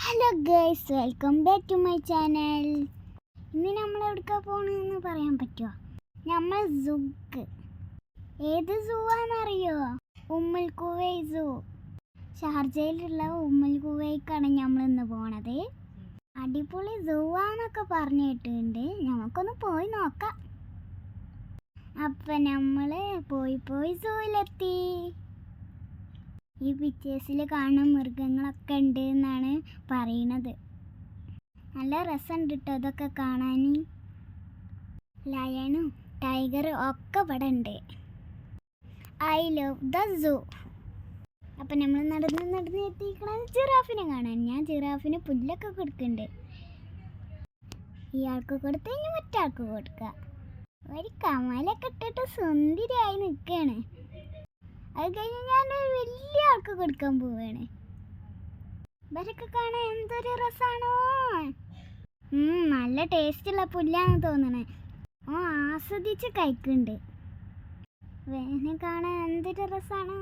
Hello girls welcome back to my channel ഇന്ന് നമ്മൾ എവിടേക്കാ പോകണമെന്ന് പറയാൻ പറ്റുമോ നമ്മൾ സുക്ക് ഏത് സൂ ആണെന്നറിയോ? ഉമ്മൽ കുവൈ സൂ ഷാർജയിലുള്ള ഉമ്മൽ കുവൈക്കാണ് നമ്മൾ ഇന്ന് പോണത്. അടിപൊളി സൂ ആണെന്നൊക്കെ പറഞ്ഞു കേട്ടിട്ടുണ്ട്. നമുക്കൊന്ന് പോയി നോക്കാം. അപ്പം നമ്മൾ പോയി പോയി സൂവിലെത്തി ഈ പിക്ചേഴ്സിൽ കാണുന്ന മൃഗങ്ങളൊക്കെ ഉണ്ട് എന്നാണ് പറയണത്. നല്ല രസമുണ്ട് കേട്ടോ ഇതൊക്കെ കാണാൻ ലയണും ടൈഗറും ഒക്കെ ഇവിടെ ഉണ്ട്. I love the zoo. അപ്പം നമ്മൾ നടന്ന് നടന്ന് എത്തിക്കണത് ജിറാഫിനെ കാണാൻ. ഞാൻ ജിറാഫിന് പുല്ലൊക്കെ കൊടുക്കുന്നുണ്ട് ഇയാൾക്ക് കൊടുത്ത് ഇനി മറ്റാൾക്ക് കൊടുക്കുക ഒരു കമലൊക്കെ ഇട്ടിട്ട് സുന്ദരിയായി നിൽക്കുകയാണ് അത് കഴിഞ്ഞ് ഞാൻ ഒരു വലിയ ആൾക്ക് കൊടുക്കാൻ പോവാണ്. ഇവരൊക്കെ കാണാൻ എന്തൊരു രസാണോ? നല്ല ടേസ്റ്റുള്ള പുല്ലാന്ന് തോന്നണേ. ഓ ആസ്വദിച്ച് കഴിക്കുന്നുണ്ട് വേനെ കാണാൻ എന്തൊരു രസാണോ?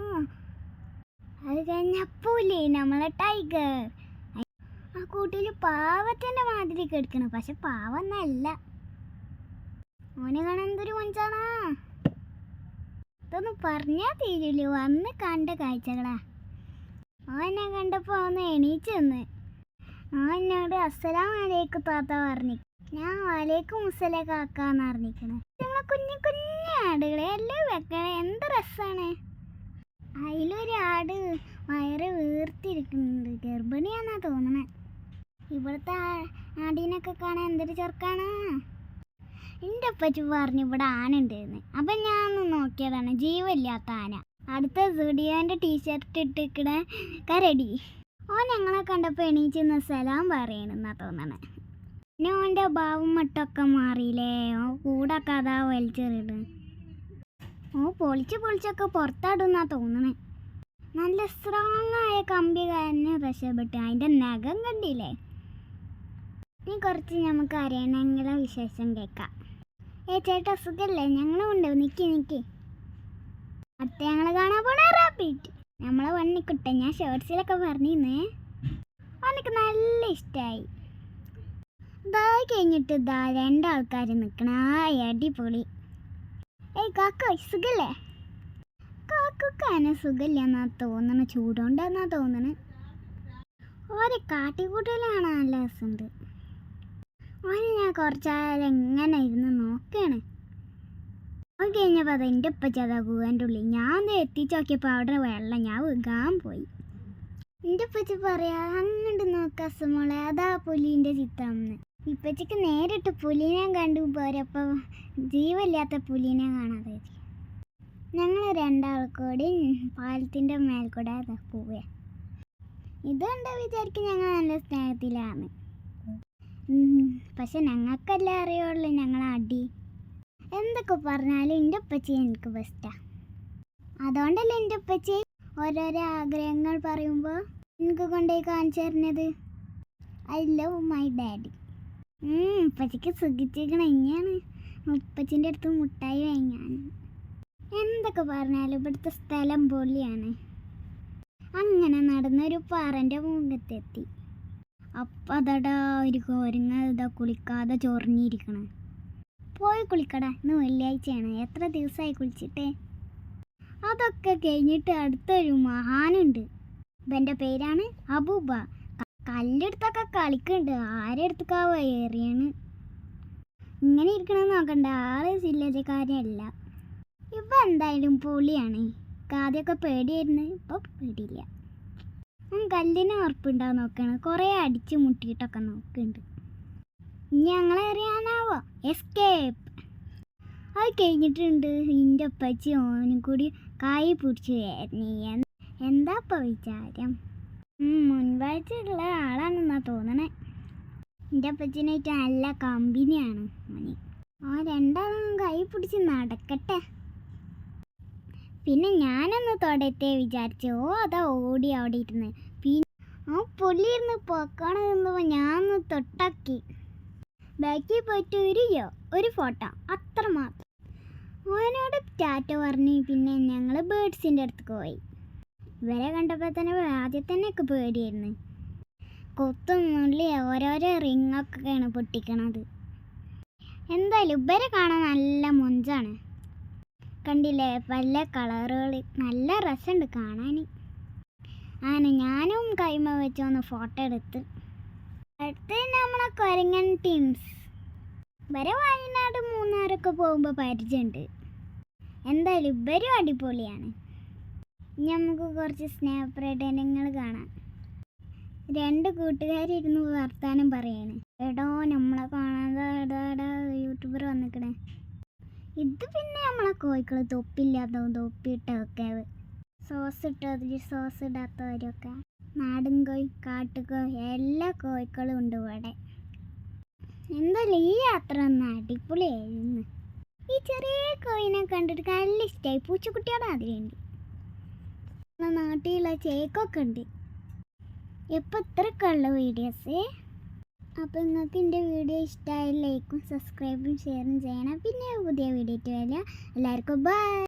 അത് കഴിഞ്ഞപ്പൂലേ നമ്മളെ ടൈഗർ. ആ കൂട്ടിൽ പാവത്തിന്റെ മാതിരി കിടക്കണം പക്ഷെ പാവന്നല്ല ഓനെ കാണാൻ എന്തൊരു മഞ്ചാണോ ഇതൊന്നും പറഞ്ഞാൽ തീരില്ല. വന്ന് കണ്ട കാഴ്ചകളാ. അവനെ കണ്ടപ്പോൾ ഒന്ന് എണീച്ചെന്ന് നിന്ന്. എന്നോട് അസ്സലാം വലൈക്കും താത്ത പറഞ്ഞു. ഞാൻ വലൈക്കും കാക്ക കാക്കാന്ന് അറിഞ്ഞിരിക്കണേ ഞങ്ങളെ കുഞ്ഞു കുഞ്ഞു ആടുകളെ എല്ലാം വെക്കണേ. എന്ത് രസാണ്. അതിലൊരു ആട് വയറ് വീർത്തിരിക്കുന്നുണ്ട്. ഗർഭിണിയാന്നാ തോന്നണേ. ഇവിടുത്തെ ആടിനൊക്കെ കാണാൻ എന്തൊരു ചെറുക്കാണ്. എന്റെ അപ്പച്ചി പറഞ്ഞു ഇവിടെ ആന ഉണ്ടെന്ന്. അപ്പം ഞാൻ ഒന്ന് നോക്കിയതാണ് ജീവില്ലാത്ത ആന. അടുത്ത സുഡിയോന്റെ ടീഷർട്ട് ഇട്ടിക്കണ കരടി. ഓ ഞങ്ങളെ കണ്ടപ്പോൾ എണീച്ചെന്ന് സലാം പറയണെന്നാ തോന്നണേ. പിന്നെ ഭാവം മട്ടൊക്കെ മാറിയില്ലേ? ഓ കൂടൊക്കെ അതാ വലിച്ചെറിയിട് ഓ പൊളിച്ച് പൊളിച്ചൊക്കെ പുറത്താടുന്നാ തോന്നണേ. നല്ല സ്ട്രോങ് ആയ കമ്പി കാരണം രക്ഷപ്പെട്ടു. അതിന്റെ നഖം കണ്ടില്ലേ? ഇനി കുറച്ച് നമുക്ക് അറിയണമെങ്കിലെ വിശേഷം കേൾക്കാം. ഏ ചേട്ടാ സുഖല്ലേ? ഞങ്ങളും ഉണ്ട്. നിക്കി നിക്കി. അടുത്ത ഞങ്ങൾ കാണാൻ പോണ റാപ്പിഡ് നമ്മളെ വണ്ണിക്കുട്ടെ ഞാൻ ഷോർട്സിലൊക്കെ പറഞ്ഞിരുന്നേ. അവനക്ക് നല്ല ഇഷ്ടമായി ദാ കഴിഞ്ഞിട്ട് ഇതാ രണ്ടാൾക്കാർ നിൽക്കണ അടിപൊളി. ഏയ് കാക്ക സുഖല്ലേ? കാക്കൊക്കെ സുഖമില്ല എന്നാ തോന്നണ. ചൂടുണ്ടെന്നാ തോന്നണ. ഓരോ കാട്ടിക്കൂട്ടലാണ് നല്ല രസമുണ്ട് ഓനെ ഞാൻ കുറച്ചായാലും എങ്ങനെ ഇരുന്ന് നോക്കാണ്? അത് കഴിഞ്ഞപ്പോൾ അത് എന്റെ ഉപ്പ കൂവന്റെ ഉള്ളിൽ. ഞാൻ എത്തിച്ചു നോക്കിയപ്പോൾ അവിടെ വെള്ളം ഞാൻ വിൽക്കാൻ പോയി. എന്റെ ഉപ്പച്ച പറയാ അങ്ങോട്ട് നോക്കാം സുമോളെ അതാ പുലിന്റെ ചിത്രം എന്ന് ഇപ്പച്ചക്ക് നേരിട്ട് പുലിനെ കണ്ടു പോരപ്പോൾ ജീവില്ലാത്ത പുലിനെ കാണാതെ ഞങ്ങൾ രണ്ടാൾക്കൂടി പാലത്തിന്റെ മേൽക്കൂടെ പോവുക. ഇതുകൊണ്ട് വിചാരിക്കും ഞങ്ങൾ നല്ല സ്നേഹത്തിലാണ് ഉം, പക്ഷെ ഞങ്ങൾക്കല്ലേ അറിയുള്ളൂ ഞങ്ങൾ അടി. എന്തൊക്കെ പറഞ്ഞാലും എന്റെ ഉപ്പച്ചി എനിക്ക് ബെസ്റ്റാ അതുകൊണ്ടല്ലേ എന്റെ ഉപ്പച്ചി ഓരോരോ ആഗ്രഹങ്ങൾ പറയുമ്പോൾ എനിക്ക് കൊണ്ടുപോയി കാണിച്ചു തരുന്നത്. ഐ ലവ് മൈ ഡാഡി ഉപ്പച്ചിക്ക് സുഖിച്ചിരിക്കണ എങ്ങനെയാണ് ഉപ്പച്ചിന്റെ അടുത്ത് മുട്ടായി വാങ്ങാൻ എന്തൊക്കെ പറഞ്ഞാലും ഇവിടുത്തെ സ്ഥലം പൊളിയാണ് അങ്ങനെ നടന്നൊരു പാറന്റെ മുഖത്തെത്തി. അപ്പം അതടാ ഒരു കോരങ്ങ ഇതാ കുളിക്കാതെ ചൊറിഞ്ഞിരിക്കണം. പോയി കുളിക്കടാ ഇന്ന് വെള്ളിയാഴ്ചയാണ്. എത്ര ദിവസമായി കുളിച്ചിട്ട്? അതൊക്കെ കഴിഞ്ഞിട്ട് അടുത്തൊരു മഹാനുണ്ട്. ഇവന്റെ പേരാണ് അബൂബ. കല്ലെടുത്തൊക്കെ കളിക്കുന്നുണ്ട് ആരെടുത്തക്കാവോ ഏറിയാണ്. ഇങ്ങനെ ഇരിക്കണമെന്ന് നോക്കണ്ട. ആൾ ചില്ലക്കാരല്ല ഇവ എന്തായാലും പൊളിയാണ്. ആദ്യമൊക്കെ പേടിയായിരുന്നു. ഇപ്പം പേടിയില്ല. കല്ലിന് ഉറപ്പുണ്ടാവും നോക്കണം. കുറേ അടിച്ച് മുട്ടിയിട്ടൊക്കെ നോക്കുന്നുണ്ട് ഞങ്ങളെ അറിയാനാവോ? എസ്കേപ്പ് അത് കഴിഞ്ഞിട്ടുണ്ട്. എന്റെ അപ്പച്ചി ഓനും കൂടി കായ് പിടിച്ച് നീ എന്താ ഇപ്പോൾ വിചാരം? ഉം, മുൻപാഴ്ചയുള്ള ആളാണെന്നാ തോന്നണേ. എന്റെ അപ്പച്ചനായിട്ട് നല്ല കമ്പനിയാണ് ഓന് ആ രണ്ടാളും കൈ പിടിച്ച് നടക്കട്ടെ. പിന്നെ ഞാനൊന്ന് തൊടത്തെ വിചാരിച്ചു. ഓ അതാ ഓടി അവിടെ ഇരുന്ന്. പിന്നെ ആ പുള്ളി ഇരുന്ന് പൊക്കണ നിന്നപ്പോൾ ഞാനൊന്ന് തൊട്ടാക്കി. ബാക്കിൽ പോയിട്ട് ഒരുയോ ഒരു ഫോട്ടോ. അത്ര മാത്രം. ഓനോട് ടാറ്റ പറഞ്ഞ് പിന്നെ ഞങ്ങൾ ബേഡ്സിന്റെ അടുത്ത് പോയി. ഇവരെ കണ്ടപ്പോൾ തന്നെ ആദ്യം തന്നെ ഒക്കെ പേടിയായിരുന്നു. കൊത്തുന്നുള്ളിൽ ഓരോരോ റിങ്ങൊക്കെയാണ് പൊട്ടിക്കണത്. എന്തായാലും ഇവരെ കാണാൻ നല്ല മൊഞ്ചാണ്. കണ്ടില്ലേ? പല കളറുകൾ നല്ല രസമുണ്ട് കാണാൻ അങ്ങനെ ഞാനും കൈമ വെച്ച് ഒന്ന് ഫോട്ടോ എടുത്ത്. അടുത്ത നമ്മളെ കൊരങ്ങൻ ടീംസ് വരെ വയനാട് മൂന്നാറൊക്കെ പോകുമ്പോൾ പരിചയമുണ്ട് എന്തായാലും ഇവരും അടിപൊളിയാണ്. ഇനി നമുക്ക് കുറച്ച് സ്നേഹപ്രകടനങ്ങൾ കാണാം. രണ്ട് കൂട്ടുകാരിരുന്ന് വർത്താനം പറയാണ്. എടോ നമ്മളെ കാണാതെ യൂട്യൂബർ വന്നിക്കണേ. ഇത് പിന്നെ കോഴിക്കൾ തൊപ്പില്ലാത്തതും തൊപ്പിയിട്ടൊക്കെ സോസ് ഇട്ടതിൽ സോസ് ഇടാത്തവരൊക്കെ നാടൻ കോഴി കാട്ടുകോഴി എല്ലാ കോഴിക്കളും ഉണ്ട് ഇവിടെ. എന്തായാലും ഈ യാത്ര ഒന്ന് അടിപൊളിയായിരുന്നു. ഈ ചെറിയ കോഴിനെ കണ്ടിട്ട് നല്ല ഇഷ്ടമായി പൂച്ചക്കുട്ടിയോടെ അതിലുണ്ട്. നാട്ടിലുള്ള ചേക്കൊക്കെ ഉണ്ട്. എപ്പോൾ ഇത്രയൊക്കെ ഉള്ള വീഡിയോസ് അപ്പോൾ നിങ്ങൾക്ക് എന്റെ വീഡിയോ ഇഷ്ടമായ ലൈക്കും സബ്സ്ക്രൈബും ഷെയറും ചെയ്യണം. പിന്നെ പുതിയ വീഡിയോ ആയിട്ട് വരിക. എല്ലാവർക്കും ബൈ